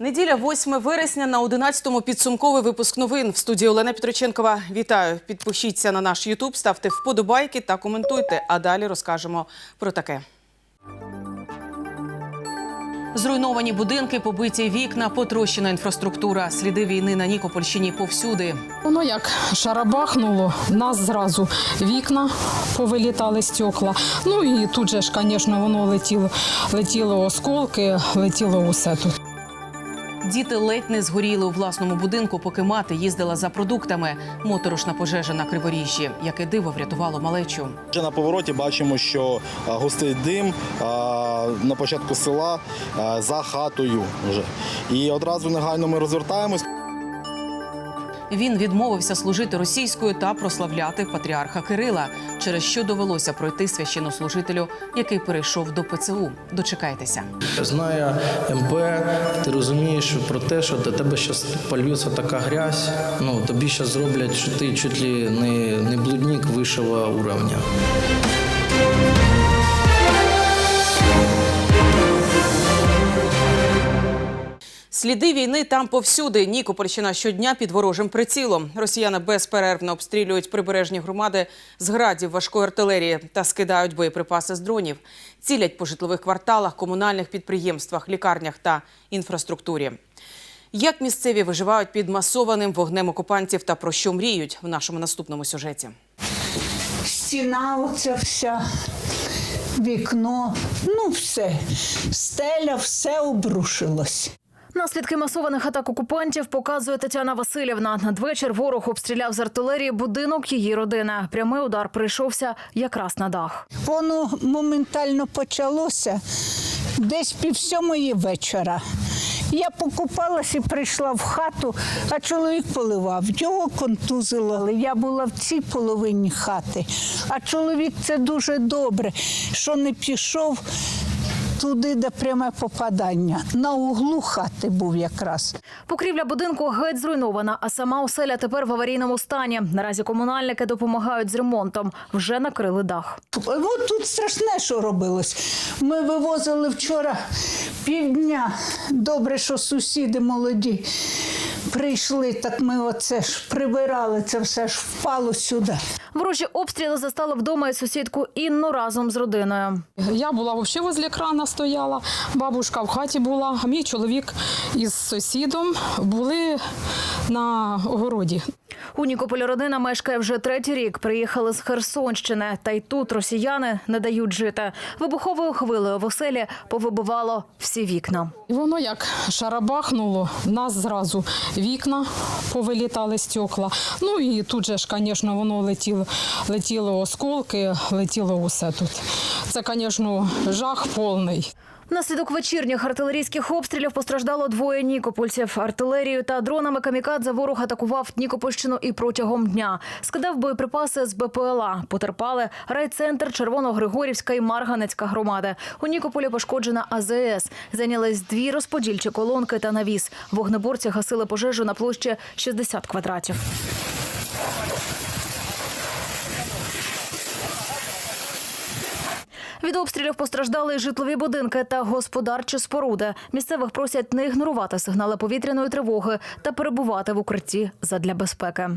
Неділя 8 вересня на 11-му підсумковий випуск новин в студії Олена Петроченкова. Вітаю! Підпишіться на наш Ютуб, ставте вподобайки та коментуйте. А далі розкажемо про таке. Зруйновані будинки, побиті вікна, потрощена інфраструктура. Сліди війни на Нікопольщині повсюди. Воно як шарабахнуло, нас зразу вікна повилітали стекла. Ну і тут же ж, звісно, воно летіло, летіло осколки, летіло усе тут. Діти ледь не згоріли у власному будинку, поки мати їздила за продуктами. Моторошна пожежа на Криворіжжі, яке диво врятувало малечу. Вже на повороті бачимо, що густий дим на початку села за хатою вже. І одразу негайно ми розвертаємось. Він відмовився служити російською та прославляти патріарха Кирила, через що довелося пройти священнослужителю, який перейшов до ПЦУ. Дочекайтеся. Зная МП, ти розумієш про те, що до тебе зараз польється така грязь. Ну тобі зараз зроблять, що ти чуть ли не, не блудник вищого уровня. Сліди війни там повсюди. Нікопольщина щодня під ворожим прицілом. Росіяни безперервно обстрілюють прибережні громади з градів важкої артилерії та скидають боєприпаси з дронів. Цілять по житлових кварталах, комунальних підприємствах, лікарнях та інфраструктурі. Як місцеві виживають під масованим вогнем окупантів та про що мріють в нашому наступному сюжеті? стіна оця вся, вікно, ну все, стеля, все обрушилось. Наслідки масованих атак окупантів показує Тетяна Васильівна. Надвечір ворог обстріляв з артилерії будинок її родини. Прямий удар прийшовся якраз на дах. Воно моментально почалося десь пів сьомої вечора. Я покупалась і прийшла в хату, а чоловік поливав. Його контузило. Я була в цій половині хати. А чоловік це дуже добре, що не пішов туди, де пряме попадання. На углу хати був якраз. Покрівля будинку геть зруйнована, а сама оселя тепер в аварійному стані. Наразі комунальники допомагають з ремонтом. Вже накрили дах. От тут страшне, що робилось. Ми вивозили вчора півдня. Добре, що сусіди молоді прийшли, так ми оце ж прибирали, це все ж впало сюди. Ворожі обстріли застали вдома і сусідку Інну разом з родиною. Я була взагалі возле крана стояла, бабушка в хаті була, а мій чоловік із сусідом були на огороді. У Нікополі родина мешкає вже третій рік. Приїхали з Херсонщини. Та й тут росіяни не дають жити. Вибуховою хвилею в оселі повибивало всі вікна. Воно як шарабахнуло, в нас зразу вікна повилітали стекла. Ну і тут же ж, звісно, воно летіло, летіло осколки, летіло усе тут. Це, звісно, жах повний. Внаслідок вечірніх артилерійських обстрілів постраждало двоє нікопольців. Артилерією та дронами камікадзе ворог атакував Нікопольщину і протягом дня. Скидав боєприпаси з БПЛА. Потерпали райцентр Червоногригорівська і Марганецька громади. У Нікополі пошкоджена АЗС. Зайнялись дві розподільчі колонки та навіс. Вогнеборці гасили пожежу на площі 60 квадратів. Від обстрілів постраждали і житлові будинки та господарчі споруди. Місцевих просять не ігнорувати сигнали повітряної тривоги та перебувати в укритті задля безпеки.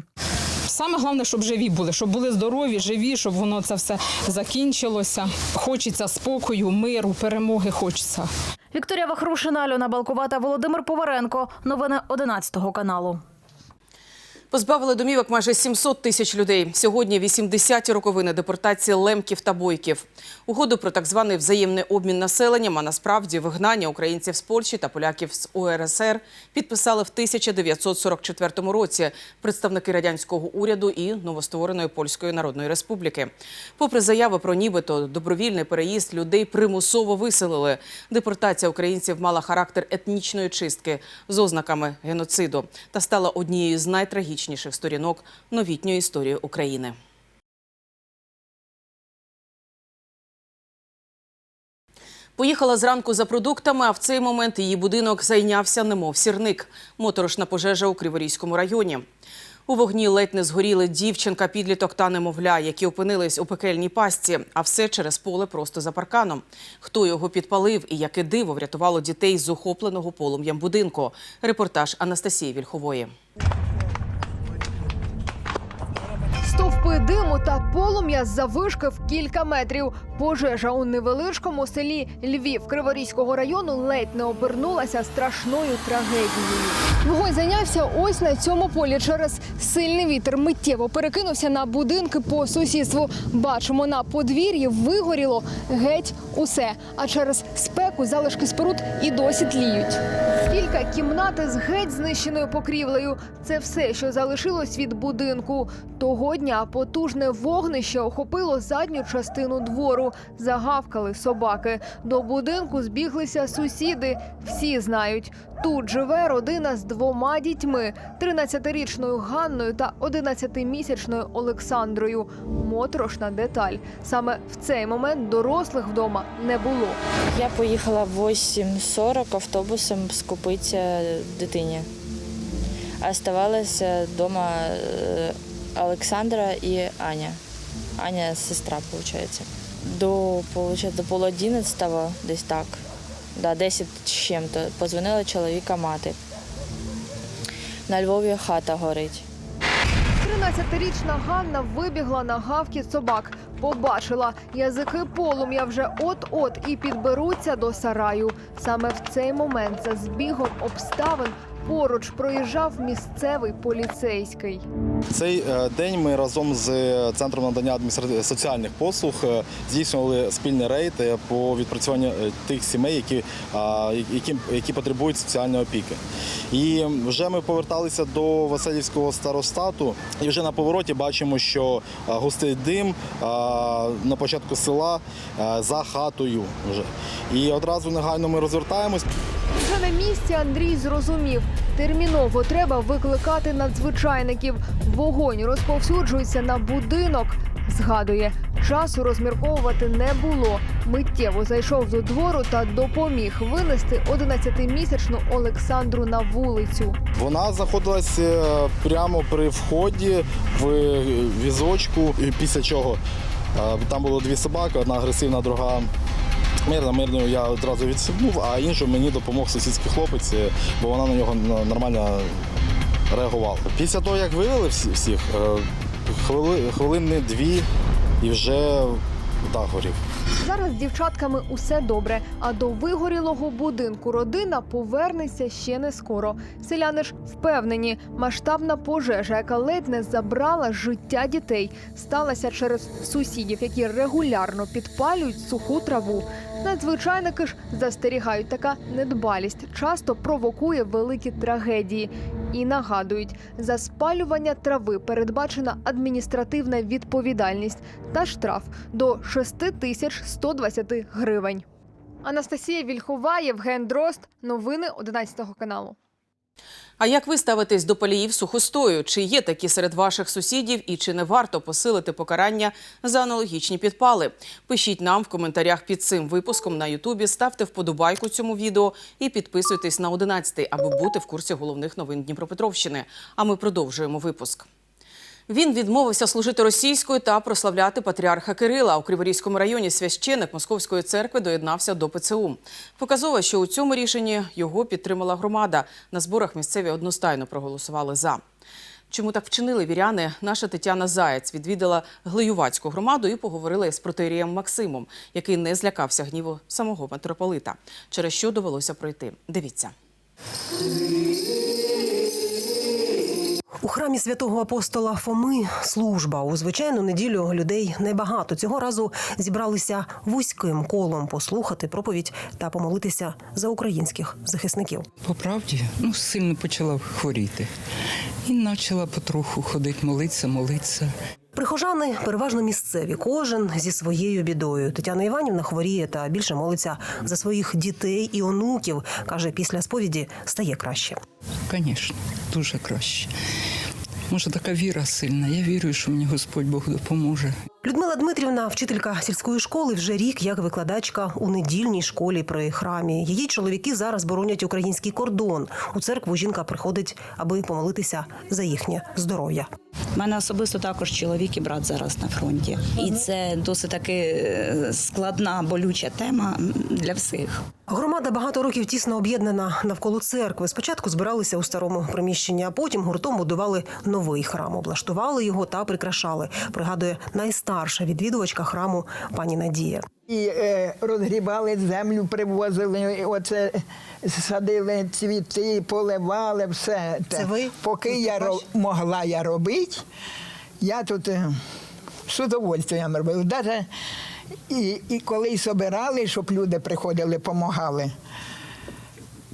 Саме головне, щоб живі були, щоб були здорові, живі, щоб воно це все закінчилося. Хочеться спокою, миру, перемоги хочеться. Вікторія Вахрушина, Альона Балкувата, Володимир Поваренко. Новини 11 каналу. Позбавили домівок майже 700 тисяч людей. Сьогодні 80-ті роковини депортації лемків та бойків. Угоду про так званий взаємний обмін населенням, а насправді вигнання українців з Польщі та поляків з УРСР підписали в 1944 році представники радянського уряду і новоствореної Польської Народної Республіки. Попри заяви про нібито добровільний переїзд, людей примусово виселили. Депортація українців мала характер етнічної чистки з ознаками геноциду та стала однією з найтрагічніших сторінок новітньої історії України. Поїхала зранку за продуктами, а в цей момент її будинок зайнявся немов сірник. Моторошна пожежа у Криворізькому районі. У вогні ледь не згоріли дівчинка, підліток та немовля, які опинились у пекельній пастці, а все через поле просто за парканом. Хто його підпалив і яке диво врятувало дітей з охопленого полум'ям будинку. Репортаж Анастасії Вільхової. Диму та полум'я завишки в кілька метрів. Пожежа у невеличкому селі Львів Криворізького району ледь не обернулася страшною трагедією. Вогонь зайнявся ось на цьому полі. Через сильний вітер миттєво перекинувся на будинки по сусідству. Бачимо, на подвір'ї вигоріло геть усе. А через спеку залишки споруд і досі тліють. Кілька кімнати з геть знищеною покрівлею. Це все, що залишилось від будинку. Того дня потужне вогнище охопило задню частину двору. Загавкали собаки. До будинку збіглися сусіди. Всі знають. Тут живе родина з двома дітьми: 13-річною Ганною та 11-місячною Олександрою. Моторошна деталь. Саме в цей момент дорослих вдома не було. Я поїхала в 8.40 автобусом скупитися дитині. А Оставалася вдома е, Олександра і Аня. Аня сестра, виходить. До, получается, до пол десь так, да, 10 з чим-то, позвонила чоловіка мати. На Львові хата горить. 13-річна Ганна вибігла на гавки собак. Побачила, язики полум'я вже от-от і підберуться до сараю. Саме в цей момент за збігом обставин поруч проїжджав місцевий поліцейський. Цей е, день ми разом з центром надання соціальних послуг е, здійснювали спільний рейд е, по відпрацюванню е, тих сімей, які, які, які потребують соціальної опіки. І вже ми поверталися до Васильівського старостату, і вже на повороті бачимо, що густий дим на початку села за хатою. Вже. І одразу негайно ми розвертаємось. На місці Андрій зрозумів, терміново треба викликати надзвичайників. Вогонь розповсюджується на будинок. Згадує, часу розмірковувати не було. Миттєво зайшов до двору та допоміг винести 11-місячну Олександру на вулицю. Вона знаходилась е, прямо при вході в візочку, і після чого е, там було дві собаки, одна агресивна, друга мирна. Мирну я одразу відсипнув, а іншу мені допомог сусідський хлопець, е, бо вона на нього нормально реагувала. Після того, як вивели всі- всіх, е, хвили, хвилини дві і вже дах горів. Зараз з дівчатками усе добре. А до вигорілого будинку родина повернеться ще не скоро. Селяни ж впевнені, масштабна пожежа, яка ледь не забрала життя дітей, сталася через сусідів, які регулярно підпалюють суху траву. Надзвичайники ж застерігають, така недбалість часто провокує великі трагедії. І нагадують, за спалювання трави передбачена адміністративна відповідальність та штраф до 6120 гривень. Анастасія Вільхова, Євген Дрозд. Новини 11 каналу. А як ви ставитесь до паліїв сухостою? Чи є такі серед ваших сусідів і чи не варто посилити покарання за аналогічні підпали? Пишіть нам в коментарях під цим випуском на Ютубі, ставте вподобайку цьому відео і підписуйтесь на 11 аби бути в курсі головних новин Дніпропетровщини. А ми продовжуємо випуск. Він відмовився служити російською та прославляти патріарха Кирила. У Криворізькому районі священик Московської церкви доєднався до ПЦУ. Показово, що у цьому рішенні його підтримала громада. На зборах місцеві одностайно проголосували за. Чому так вчинили віряни? Наша Тетяна Заєць відвідала Глиювацьку громаду і поговорила із протерієм Максимом, який не злякався гніву самого митрополита, через що довелося пройти. Дивіться. У храмі святого апостола Фоми служба у звичайну неділю людей небагато. Цього разу зібралися вузьким колом послухати проповідь та помолитися за українських захисників. По правді, ну сильно почала хворіти. І почала потроху ходити, молитися, молитися. Прихожани переважно місцеві, кожен зі своєю бідою. Тетяна Іванівна хворіє та більше молиться за своїх дітей і онуків. каже, після сповіді стає краще. Звісно, дуже краще. Може, така віра сильна. Я вірю, що мені Господь Бог допоможе. Людмила Дмитрівна, вчителька сільської школи, вже рік як викладачка у недільній школі при храмі. Її чоловіки зараз боронять український кордон. У церкву жінка приходить, аби помолитися за їхнє здоров'я. У мене особисто також чоловік і брат зараз на фронті, і це досить таки е, складна болюча тема для всіх. Громада багато років тісно об'єднана навколо церкви. Спочатку збиралися у старому приміщенні, а потім гуртом будували новий храм, облаштували його та прикрашали. Пригадує найстарша відвідувачка храму пані Надія. І е, розгрібали землю, привозили, оце садили цвіти, поливали все. Це ви? Поки я ро- могла я робити, я тут е, з удовольствием робила. Даже і, і коли й собирали, щоб люди приходили, допомагали.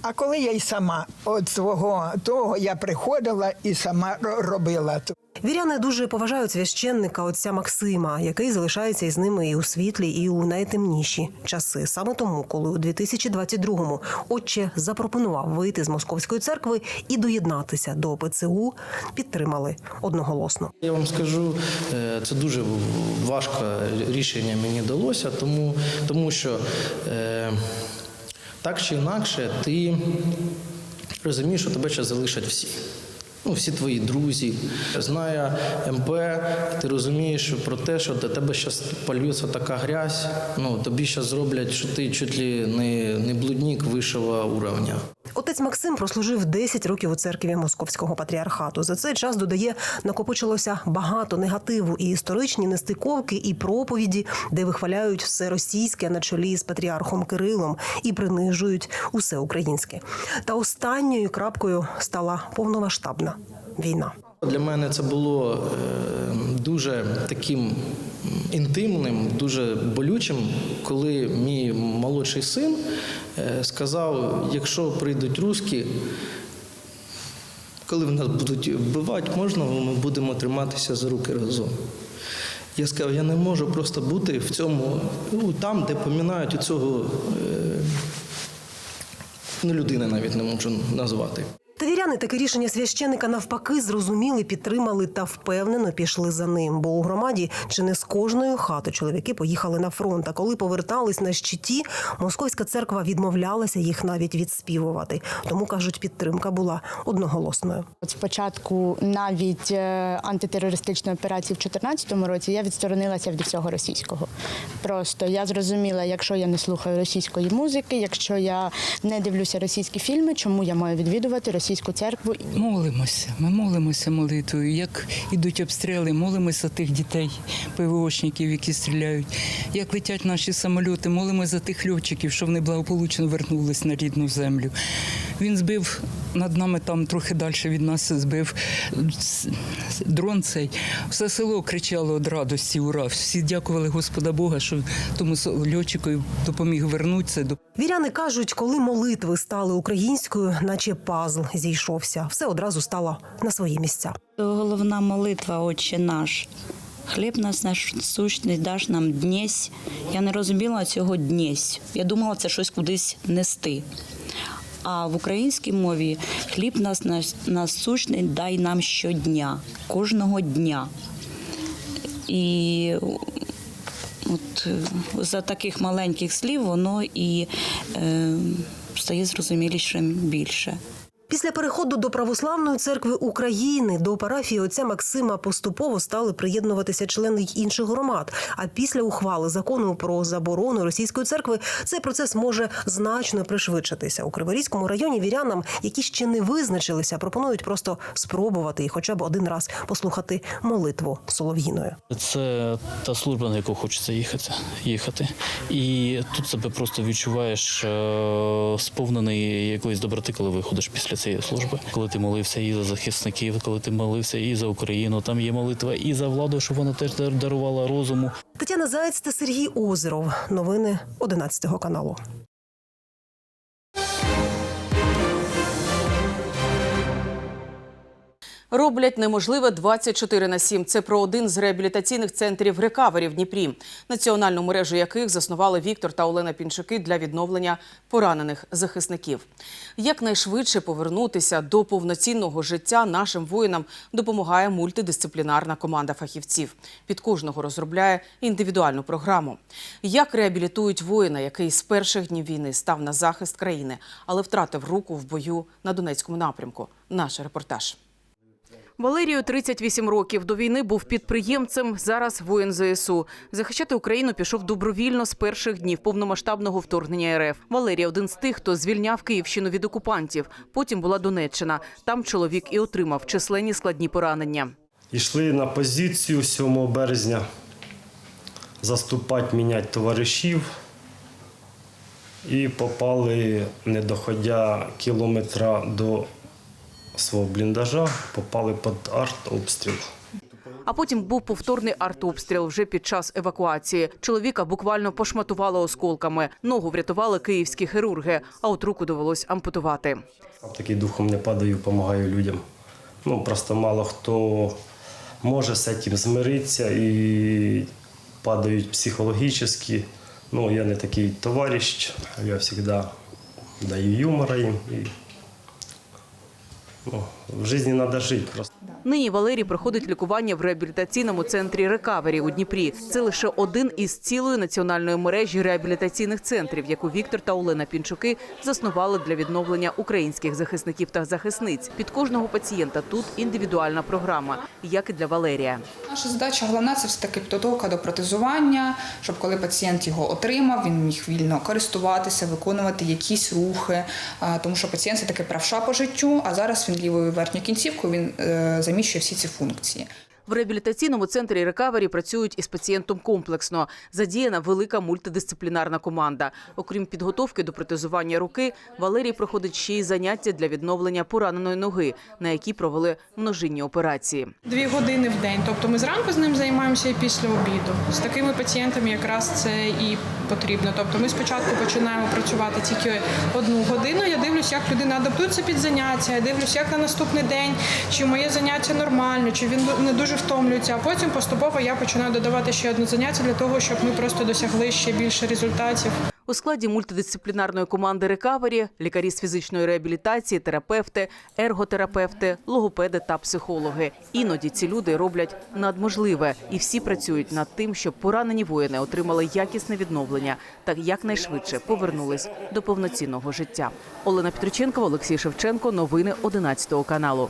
А коли я й сама від свого того я приходила і сама ро- робила. Віряни дуже поважають священника отця Максима, який залишається із ними і у світлі, і у найтемніші часи. Саме тому, коли у 2022-му отче запропонував вийти з московської церкви і доєднатися до ПЦУ, підтримали одноголосно. Я вам скажу, е, це дуже важке рішення мені далося, тому, тому що е, так чи інакше ти розумієш, що тебе ще залишать всі. Ну, всі твої друзі. Знає МП, ти розумієш про те, що до тебе зараз польється така грязь, ну, тобі зараз зроблять, що ти чуть ли не, не блудник вищого уровня. Отець Максим прослужив 10 років у церкві Московського патріархату. За цей час додає, накопичилося багато негативу і історичні нестиковки, і проповіді, де вихваляють все російське на чолі з патріархом Кирилом і принижують усе українське. Та останньою крапкою стала повномасштабна війна. Для мене це було е, дуже таким інтимним, дуже болючим, коли мій молодший син е, сказав: якщо прийдуть русські, коли в нас будуть вбивати, можна ми будемо триматися за руки разом. Я сказав, я не можу просто бути в цьому, ну, там, де помінають у цього, е, ну, людини навіть не можу назвати. Та віряни таке рішення священика навпаки зрозуміли, підтримали та впевнено пішли за ним. Бо у громаді чи не з кожної хати чоловіки поїхали на фронт. А коли повертались на щиті, московська церква відмовлялася їх навіть відспівувати. Тому кажуть, підтримка була одноголосною. От спочатку навіть е, антитерористичної операції в 2014 році я відсторонилася від всього російського. Просто я зрозуміла, якщо я не слухаю російської музики, якщо я не дивлюся російські фільми, чому я маю відвідувати російську церкву? Молимося. Ми молимося молитвою. Як ідуть обстріли, молимося за тих дітей, ПВОшників, які стріляють. Як летять наші самоліти, молимося за тих льотчиків, що вони благополучно вернулись на рідну землю. Він збив над нами там трохи далі від нас збив дрон цей. Все село кричало від радості, ура. Всі дякували Господа Бога, що тому льотчику допоміг вернутися. Віряни кажуть, коли молитви стали українською, наче пазл зійшовся, все одразу стало на свої місця. Головна молитва Отче наш. Хліб нас наш сущний даш нам днесь. Я не розуміла цього днесь. Я думала, це щось кудись нести. А в українській мові хліб нас насущний дай нам щодня, кожного дня. І от за таких маленьких слів воно і е, стає зрозумілішим більше. Після переходу до православної церкви України до парафії отця Максима поступово стали приєднуватися члени інших громад. А після ухвали закону про заборону російської церкви цей процес може значно пришвидшитися. У Криворізькому районі вірянам, які ще не визначилися, пропонують просто спробувати і хоча б один раз послухати молитву солов'їною. Це та служба, на яку хочеться їхати. їхати. І тут себе просто відчуваєш е, сповнений якоїсь доброти, коли виходиш після цієї служби. Коли ти молився і за захисників, коли ти молився і за Україну, там є молитва і за владу, щоб вона теж дарувала розуму. Тетяна Заєць та Сергій Озеров. Новини 11 каналу. Роблять неможливе 24 на 7. Це про один з реабілітаційних центрів рекавері в Дніпрі, національну мережу яких заснували Віктор та Олена Пінчуки для відновлення поранених захисників. Якнайшвидше повернутися до повноцінного життя нашим воїнам допомагає мультидисциплінарна команда фахівців. Під кожного розробляє індивідуальну програму. Як реабілітують воїна, який з перших днів війни став на захист країни, але втратив руку в бою на Донецькому напрямку. Наш репортаж. Валерію 38 років. До війни був підприємцем. Зараз воїн ЗСУ. Захищати Україну пішов добровільно з перших днів повномасштабного вторгнення РФ. Валерій один з тих, хто звільняв Київщину від окупантів. Потім була Донеччина. Там чоловік і отримав численні складні поранення. Йшли на позицію 7 березня заступати, міняти товаришів. І попали, не доходя кілометра до свого бліндажа, попали під артобстріл. А потім був повторний артобстріл вже під час евакуації. Чоловіка буквально пошматувало осколками. Ногу врятували київські хірурги, а от руку довелось ампутувати. Такий духом не падаю, допомагаю людям. Ну, просто мало хто може з цим змиритися і падають психологічно. Ну, я не такий товариш, я завжди даю юмора їм. І, ну, в житті треба жити просто. Нині Валерій проходить лікування в реабілітаційному центрі Рекавері у Дніпрі. Це лише один із цілої національної мережі реабілітаційних центрів, яку Віктор та Олена Пінчуки заснували для відновлення українських захисників та захисниць. Під кожного пацієнта тут індивідуальна програма, як і для Валерія. Наша задача головна це все таки підготовка до протезування, щоб коли пацієнт його отримав, він міг вільно користуватися, виконувати якісь рухи, тому що пацієнт це таки правша по життю. А зараз він лівою верхньою кінцівкою він е, заміщує всі ці функції. В реабілітаційному центрі рекавері працюють із пацієнтом комплексно. Задіяна велика мультидисциплінарна команда. Окрім підготовки до протезування руки, Валерій проходить ще й заняття для відновлення пораненої ноги, на які провели множинні операції. Дві години в день. Тобто ми зранку з ним займаємося і після обіду. З такими пацієнтами якраз це і потрібно. Тобто ми спочатку починаємо працювати тільки одну годину. Я дивлюсь, як людина адаптується під заняття. Я дивлюсь, як на наступний день, чи моє заняття нормально, чи він не дуже втомлюється. А потім поступово я починаю додавати ще одне заняття для того, щоб ми просто досягли ще більше результатів. У складі мультидисциплінарної команди рекавері лікарі з фізичної реабілітації, терапевти, ерготерапевти, логопеди та психологи. Іноді ці люди роблять надможливе, і всі працюють над тим, щоб поранені воїни отримали якісне відновлення та якнайшвидше повернулись до повноцінного життя. Олена Петриченкова, Олексій Шевченко. Новини 11 каналу.